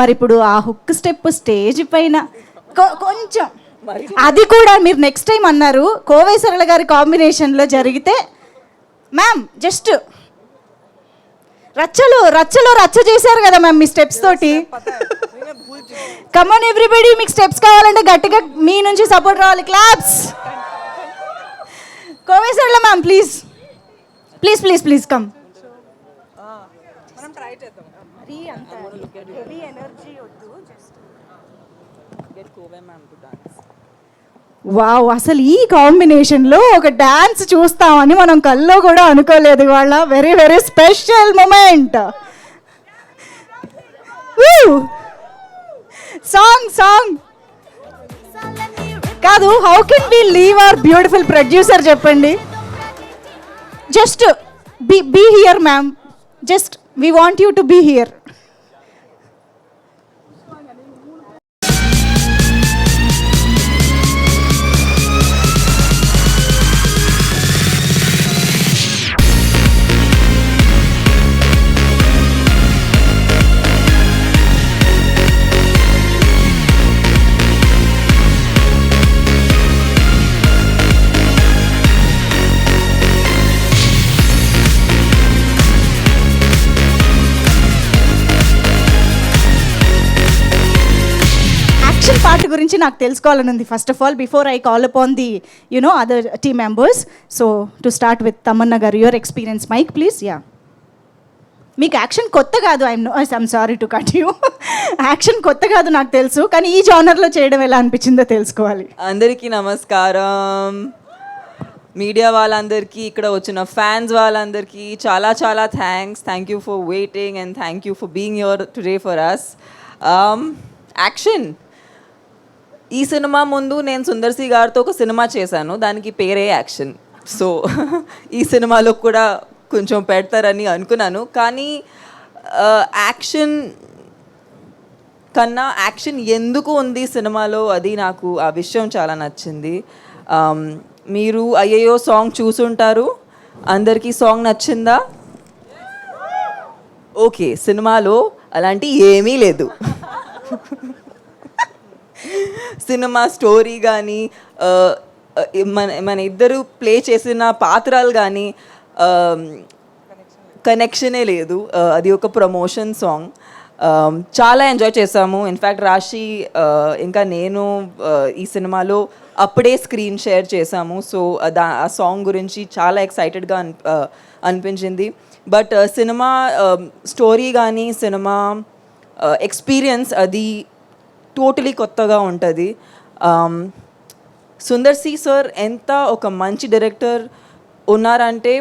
మరి ఇప్పుడు ఆ హుక్ స్టెప్ స్టేజ్ పైన కొంచెం అది కూడా మీరు నెక్స్ట్ టైం అన్నారు. కోవై సరళ గారి కాంబినేషన్లో జరిగితే మ్యామ్ జస్ట్ రచ్చలు రచ్చలో రచ్చ చేశారు కదా మ్యామ్ మీ స్టెప్స్ తోటి. కమాన్ ఎవ్రీబడి మీకు స్టెప్స్ కావాలంటే గట్టిగా మీ నుంచి సపోర్ట్ రావాలి. Claps Kovai Sarala ma'am please please please please come wow అసలు ఈ కాంబినేషన్లో ఒక డాన్స్ చూస్తామని మనం కల్లో కూడా అనుకోలేదు ఇవాళ. Very very special moment song song కాదు how can be leave our beautiful producer చెప్పండి. Just be be here ma'am just we want you to be here action part గురించి నాకు తెలుసుకోవాలని ఉంది. First of all before I call upon the you know other team members so to start with Tamannaah garu your experience mike please yeah మీకు action కొత్త కాదు I'm I'm sorry to cut you action కొత్త కాదు నాకు తెలుసు కానీ ఈ జానర్లో చేయడం ఎలా అనిపించిందో తెలుసుకోవాలి. అందరికీ నమస్కారం. మీడియా వాళ్ళందరికీ ఇక్కడ వచ్చిన ఫ్యాన్స్ వాళ్ళందరికీ చాలా చాలా thanks thank you for waiting and thank you for being your today for us action ఈ సినిమా ముందు నేను సుందర్సి గారితో ఒక సినిమా చేశాను. దానికి పేరే యాక్షన్. సో ఈ సినిమాలో కూడా కొంచెం పెడతారని అనుకున్నాను. కానీ యాక్షన్ కన్నా యాక్షన్ ఎందుకు ఉంది సినిమాలో అది నాకు ఆ విషయం చాలా నచ్చింది. మీరు అయ్యయ్యో సాంగ్ చూసుంటారు. అందరికీ సాంగ్ నచ్చిందా? ఓకే సినిమాలో అలాంటి ఏమీ లేదు. సినిమా స్టోరీ కానీ మన మన ఇద్దరు ప్లే చేసిన పాత్రలు కానీ కనెక్షనే లేదు. అది ఒక ప్రమోషన్ సాంగ్. చాలా ఎంజాయ్ చేసాము ఇన్ఫ్యాక్ట్ రాశి ఇంకా నేను ఈ సినిమాలో అప్పుడే స్క్రీన్ షేర్ చేసాము సో దా ఆ సాంగ్ గురించి చాలా ఎక్సైటెడ్గా అన్ అనిపించింది. బట్ సినిమా స్టోరీ కానీ సినిమా ఎక్స్పీరియన్స్ అది టోటలీ కొత్తగా ఉంటుంది. Um, సుందర్ సి సార్ ఎంత ఒక మంచి డైరెక్టర్ ఉన్నారంటే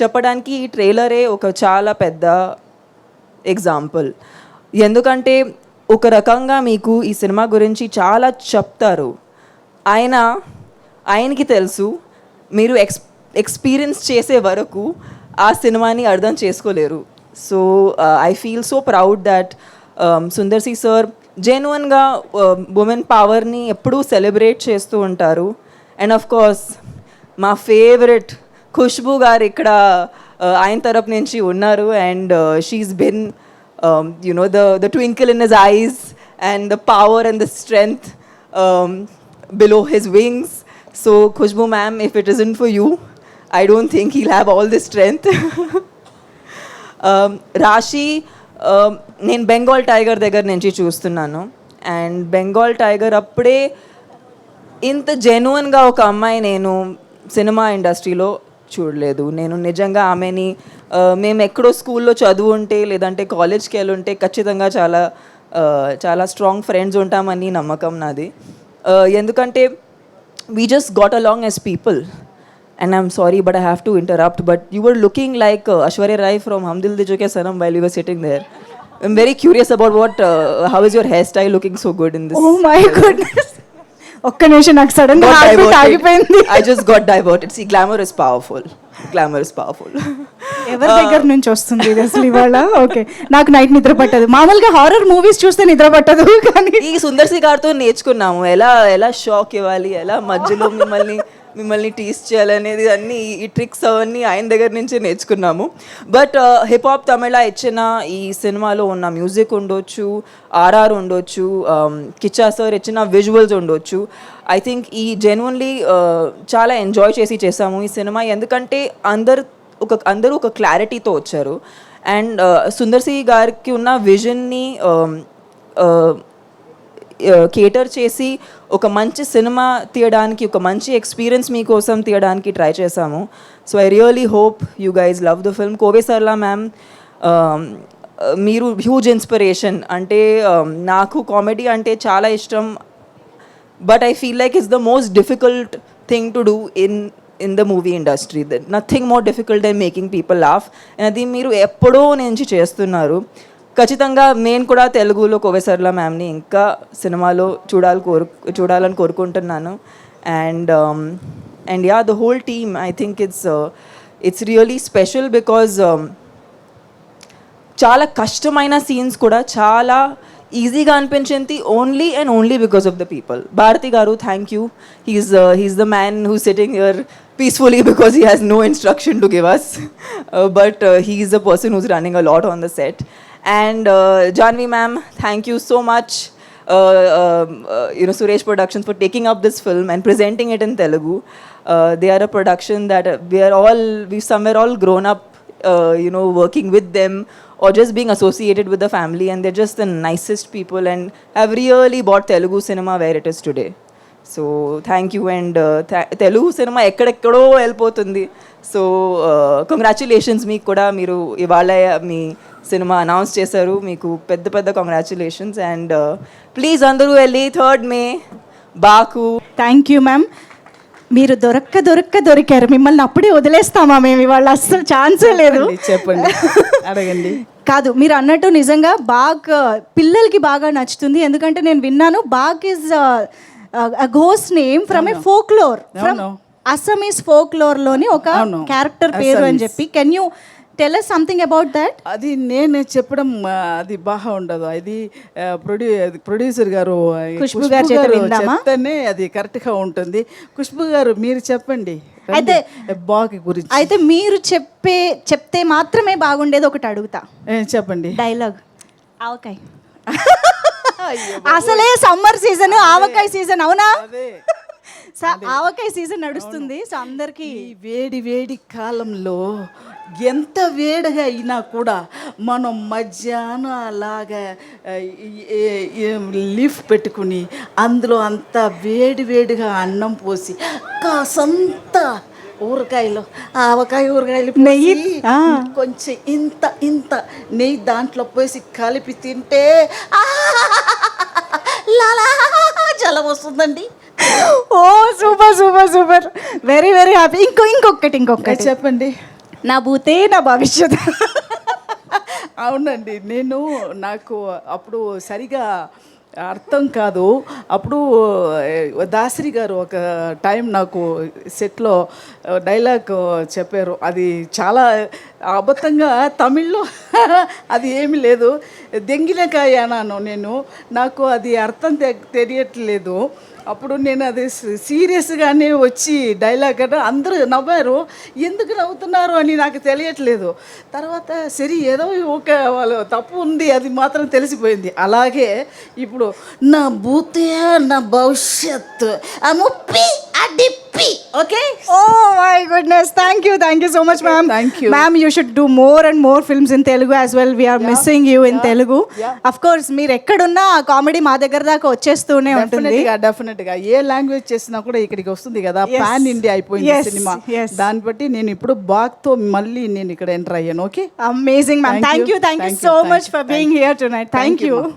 చెప్పడానికి ఈ ట్రైలరే ఒక చాలా పెద్ద ఎగ్జాంపుల్ ఎందుకంటే ఒక రకంగా మీకు ఈ సినిమా గురించి చాలా చెప్తారు. ఆయన ఆయనకి తెలుసు మీరు ఎక్స్ ఎక్స్పీరియన్స్ చేసే వరకు ఆ సినిమాని అర్థం చేసుకోలేరు. So I feel so proud that Sundar C sir జెన్యున్గా ఉమెన్ పవర్ని ఎప్పుడూ సెలబ్రేట్ చేస్తూ ఉంటారు. అండ్ ఆఫ్ కోర్స్ మా ఫేవరెట్ ఖుష్బు గారు ఇక్కడ ఆయన తరపు నుంచి ఉన్నారు. And she's been you know the the twinkle in his eyes and the power and the strength below his wings so Khushbu ma'am if it is in for you I don't think he'll have all the strength Raashi Um, నేను Bengal tiger దగ్గర నుంచి చూస్తున్నాను. And Bengal tiger అప్పుడే ఇంత జెన్యున్గా ఒక అమ్మాయి నేను సినిమా ఇండస్ట్రీలో చూడలేదు. నేను నిజంగా ఆమెని uh, మేము ఎక్కడో స్కూల్లో చదువు ఉంటే లేదంటే కాలేజ్కి వెళ్ళి ఉంటే ఖచ్చితంగా చాలా uh, చాలా స్ట్రాంగ్ ఫ్రెండ్స్ ఉంటామని నమ్మకం నాది. Uh, ఎందుకంటే we just got along as people and I'm sorry, but I have to interrupt. But you were looking like uh, Ashwarya Rai from Hum Dil De Chuke Sanam while you were sitting there. I'm very curious about what. Uh, how is your hairstyle looking so good in this? Oh my goodness ఒక్క నిమిషం నాకు సడన్గా Got heart beat diverted. ఆగిపోయింది I just got diverted. See, glamour is powerful. Glamour is powerful. ఎవరి దగ్గర నుంచి వస్తుంది ఇది అసలు ఇవాళ ఓకే నాకు నైట్ నిద్ర పట్టదు మామూలుగా హారర్ మూవీస్ చూస్తే నిద్ర పట్టదు కానీ ఈ సుందర్ సి గారితో నేర్చుకున్నాము ఎలా ఎలా షాక్ ఇవ్వాలి ఎలా మధ్యలో మిమ్మల్ని మిమ్మల్ని టీస్ చేయాలనేది అన్ని ఈ ట్రిక్స్ అవన్నీ ఆయన దగ్గర నుంచే నేర్చుకున్నాము. బట్ హిప్ హాప్ తమిళ ఇచ్చిన ఈ సినిమాలో ఉన్న మ్యూజిక్ ఉండొచ్చు ఆర్ఆర్ ఉండొచ్చు కిచా కిచ్చా సార్ ఇచ్చిన విజువల్స్ ఉండొచ్చు. ఐ థింక్ ఈ జెన్యున్లీ uh, చాలా ఎంజాయ్ చేసి చేసాము ఈ సినిమా. ఎందుకంటే అందరు ఒక అందరూ ఒక క్లారిటీతో వచ్చారు. అండ్ uh, సుందర్ సి గారికి ఉన్న విజన్ని కేటర్ చేసి ఒక మంచి సినిమా తీయడానికి ఒక మంచి ఎక్స్పీరియన్స్ మీకోసం తీయడానికి ట్రై చేశాము. So I really hope you guys love the film Kovai Sarala ma'am మీరు హ్యూజ్ ఇన్స్పిరేషన్ అంటే um, నాకు కామెడీ అంటే చాలా ఇష్టం. But I feel like it's the most difficult thing to do in in the movie industry nothing more difficult than making people laugh అది మీరు ఎప్పుడో నుంచి చేస్తున్నారు. ఖచ్చితంగా నేను కూడా తెలుగులో కోవేసర్ల మ్యామ్ని ఇంకా సినిమాలో చూడాలి కోరు చూడాలని కోరుకుంటున్నాను. And um, and yeah the whole team I think it's uh, it's really special because um, చాలా కష్టమైన సీన్స్ కూడా చాలా ఈజీగా అనిపించింది only and only because of the people. Bharathi garu thank you he's he's the man who sitting your peacefully because he has no instruction to give us but he is the person who's running a lot on the set And uh, Janvi ma'am, thank you so much. Uh, um, uh, you know, Suresh Productions for taking up this film and presenting it in Telugu. Uh, they are a production that uh, we are all, we somewhere all grown up, uh, you know, working with them or just being associated with the family, and they're just the nicest people and have really brought Telugu cinema where it is today. So thank you and Telugu cinema ఎక్కడెక్కడో వెళ్ళిపోతుంది. So congratulations మీకు కూడా. మీరు ఇవాళ మీ cinema announce చేశారు. మీకు పెద్ద పెద్ద కంగ్రాచులేషన్స్ అండ్ ప్లీజ్ అందరూ వెళ్ళి third May Baak thank you ma'am మీరు దొరక్క దొరక్క దొరికారు. మిమ్మల్ని అప్పుడే వదిలేస్తామా మేము? ఇవాళ అస్సలు ఛాన్సే లేదు. చెప్పండి అడగండి. కాదు మీరు అన్నట్టు నిజంగా బాగ్ పిల్లలకి బాగా నచ్చుతుంది. ఎందుకంటే నేను విన్నాను Baak is ఘోస్ name from a folklore from అవును. అసమీస్ ఫోక్లోర్లోని ఒక. క్యారెక్టర్ పేరు అని అస్సామీస్. చెప్పి. Can you tell us something about that అది నేను చెప్పడం అది బాగా ఉండదు. అది ప్రొడ్యూ ప్రొడ్యూసర్ గారు ఖుష్బు గారి? చెప్తేనే అది కరెక్ట్గా ఉంటుంది. ఖుష్బు గారు మీరు చెప్పండి. అయితే బాగా గురించి. అయితే మీరు చెప్పే చెప్తే మాత్రమే బాగుండేది ఒకటి అడుగుతా. చెప్పండి. డైలాగ్ ఆవకాయ. అసలే సమ్మర్ సీజన్ ఆవకాయ సీజన్ అవునా? ఆవకాయ సీజన్ నడుస్తుంది సో అందరికి. వేడి వేడి కాలంలో ఎంత వేడిగా అయినా కూడా మనం మధ్యాహ్నం అలాగా లీఫ్ పెట్టుకుని అందులో అంత వేడి వేడిగా అన్నం పోసి కాసంత ఊరకాయలు ఆవకాయ ఊరకాయలు నెయ్యి. కొంచెం ఇంత ఇంత నెయ్యి దాంట్లో పోసి కలిపి తింటే లాలా జలం వస్తుందండి. ఓ super super super. Very very happy ఇంకో ఇంకొకటి ఇంకొకటి చెప్పండి. నా భూతే నా భవిష్యత్. అవునండి నేను నాకు అప్పుడు సరిగా అర్థం కాదు. అప్పుడు దాసరి గారు ఒక టైం నాకు సెట్లో డైలాగ్ చెప్పారు. అది చాలా అబద్ధంగా తమిళ్ళో అది ఏమీ లేదు. దెంగిలకాయ అన్నాను నేను. నాకు అది అర్థం తె- తెలియట్లేదు. అప్పుడు నేను అది సీరియస్గానే వచ్చి డైలాగ్ అంటే అందరూ నవ్వారు. ఎందుకు నవ్వుతున్నారు అని నాకు తెలియట్లేదు. తర్వాత సరే ఏదో ఒక వాళ్ళు తప్పు ఉంది అది మాత్రం తెలిసిపోయింది. అలాగే ఇప్పుడు నా భూతే నా భవిష్యత్ ఆ ముప్పి అడ్డి okay oh my goodness thank you thank you so much ma'am Thank you. Ma'am you should do more and more films in Telugu as well we're missing you in Telugu of course మీరు ఎక్కడున్నా ఆ comedy మా దగ్గర దాకా వచ్చేస్తూనే ఉంటుంది. డెఫినెట్గా డెఫినెట్గా ఏ language చేసినా కూడా ఇక్కడికి వస్తుంది కదా. పాన్ ఇండియా అయిపోయింది సినిమా. దాన్ని బట్టి నేను ఇప్పుడు బాగ్తో మళ్ళీ నేను ఇక్కడ ఎంటర్ అయ్యాను okay? Amazing ma'am thank you thank you so much for being. Here tonight thank you.